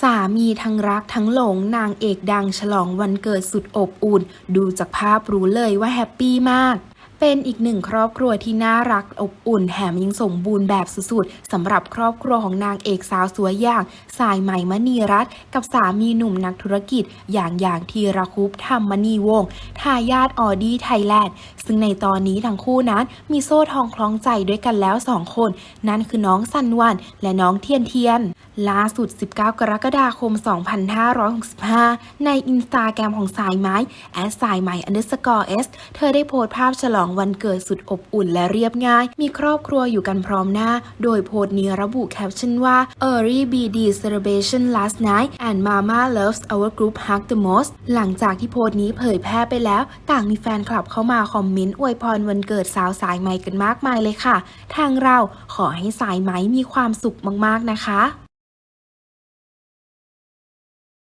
สามีทั้งรักทั้งหลงนางเอกดังฉลองวันเกิดสุดอบอุ่น ดูจากภาพรู้เลยว่าแฮปปี้มาก เป็นอีกหนึ่งครอบครัวที่น่ารักอบอุ่นแถมยังสมบูรณ์แบบสุดๆสำหรับครอบครัวของนางเอกสาวสวยอย่าง สายไหมมณีรัตน์กับสามีหนุ่มนักธุรกิจ อย่างอย่างทีระคุปธรรมณีวงศ์ทายาทออดี้ไทยแลนด์ซึ่งในตอนนี้ทั้งคู่นั้นมีโซ่ทองคล้องใจด้วยกันแล้ว2คน นั่นคือน้องซันวันและน้องเทียนเทียน ล่าสุด 19 กรกฎาคม 2565 ในอินสตาแกรมของสายไม้แอดสายไม underscore s เธอได้โพสต์ภาพฉลองวันเกิดสุดอบอุ่นและเรียบง่าย มีครอบครัวอยู่กันพร้อมหน้า โดยโพสต์นี้ระบุแคปชั่นว่า Early BD celebration last night and Mama loves our group hug the most หลังจากที่โพสต์นี้เผยแพร่ไปแล้ว ต่างมีแฟนคลับเข้ามาคอมเมนต์อวยพรวันเกิดสาวสายไหมกันมากมายเลยค่ะ ทางเราขอให้สายไหมมีความสุขมากๆนะคะ